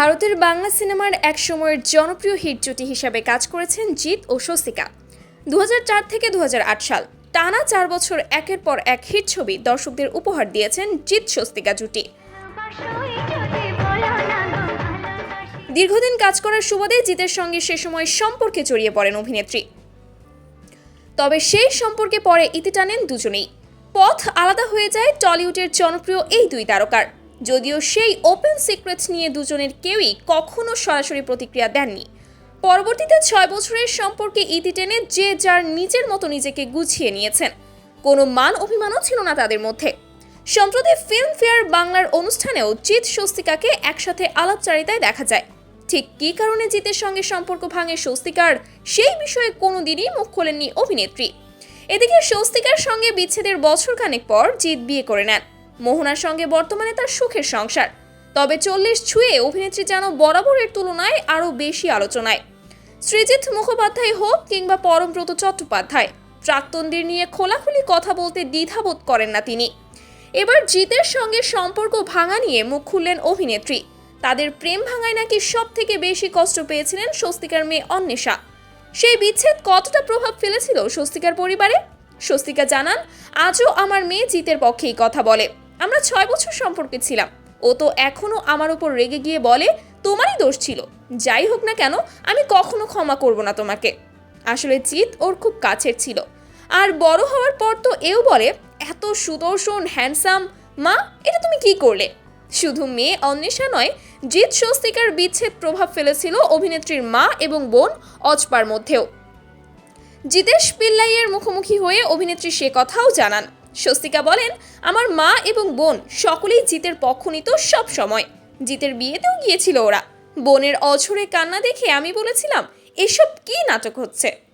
ভারতের বাংলা সিনেমার এক সময়ের জনপ্রিয় হিট জুটি হিসাবে কাজ করেছেন জিৎ ও স্বস্তিকা। দু হাজার চার থেকে দু হাজার আট সাল, টানা চার বছর একের পর এক হিট ছবি দর্শকদের উপহার দিয়েছেন জিৎ স্বস্তিকা জুটি। দীর্ঘদিন কাজ করার সুবাদে জিতের সঙ্গে সে সময় সম্পর্কে জড়িয়ে পড়েন অভিনেত্রী। তবে সেই সম্পর্কে পরে ইতি টানেন দুজনেই। পথ আলাদা হয়ে যায় টলিউডের জনপ্রিয় এই দুই তারকার। যদিও সেই ওপেন সিক্রেট নিয়ে দুজনের কেউই কখনো সরাসরি প্রতিক্রিয়া দেননি। পরবর্তীতে ছয় বছরের সম্পর্কে ইতি টেনে যে যার নিজের মতো নিজেকে গুছিয়ে নিয়েছেন, কোনো মান অভিমানও ছিল না তাদের মধ্যে। সম্প্রতি ফিল্মফেয়ার বাংলার অনুষ্ঠানেও জিৎ স্বস্তিকাকে একসাথে আলাপচারিতায় দেখা যায়। ঠিক কী কারণে জিতের সঙ্গে সম্পর্ক ভাঙে স্বস্তিকার, সেই বিষয়ে কোনোদিনই মুখ খোলেননি অভিনেত্রী। এদিকে স্বস্তিকার সঙ্গে বিচ্ছেদের বছরখানেক পর জিৎ বিয়ে করে নেন। মোহনার সঙ্গে বর্তমানে তার সুখের সংসার। তবে চল্লিশ ছুঁয়ে অভিনেত্রী যেন বরাবরের তুলনায় আরও বেশি আলোচনায়। সৃজিৎ মুখোপাধ্যায় হোক কিংবা পরমব্রত চট্টোপাধ্যায়, প্রাক্তনদের নিয়ে খোলাখুলি কথা বলতে দ্বিধাবোধ করেন না তিনি। এবার জিতের সঙ্গে সম্পর্ক ভাঙা নিয়ে মুখ খুললেন অভিনেত্রী। তাদের প্রেম ভাঙায় নাকি সব থেকে বেশি কষ্ট পেয়েছিলেন স্বস্তিকার মেয়ে অন্বেষা। সেই বিচ্ছেদ কতটা প্রভাব ফেলেছিল স্বস্তিকার পরিবারে? স্বস্তিকা জানান, আজও আমার মেয়ে জিতের পক্ষেই কথা বলে। আমরা ছয় বছর সম্পর্কে ছিলাম। ও তো এখনও আমার উপর রেগে গিয়ে বলে, তোমারই দোষ ছিল। যাই হোক না কেন, আমি কখনো ক্ষমা করব না তোমাকে। আসলে জিৎ ওর খুব কাছের ছিল। আর বড় হওয়ার পর তো এও বলে, এত সুদর্শন, হ্যান্ডসাম। মা, এটা তুমি কি করলে? শুধু মেয়ে অন্বেষা নয়, জিৎ স্বস্তিকার বিচ্ছেদ প্রভাব ফেলেছিল অভিনেত্রীর মা এবং বোন অজপার মধ্যেও। জিতেশ পিল্লাইয়ের মুখোমুখি হয়ে অভিনেত্রী সে কথাও জানান। স্বস্তিকা বলেন, আমার মা এবং বোন সকলেই জিতের পক্ষ নিত সব সময়। জিতের বিয়েতেও গিয়েছিল ওরা। বোনের অঝরে কান্না দেখে আমি বলেছিলাম, এসব কি নাটক হচ্ছে?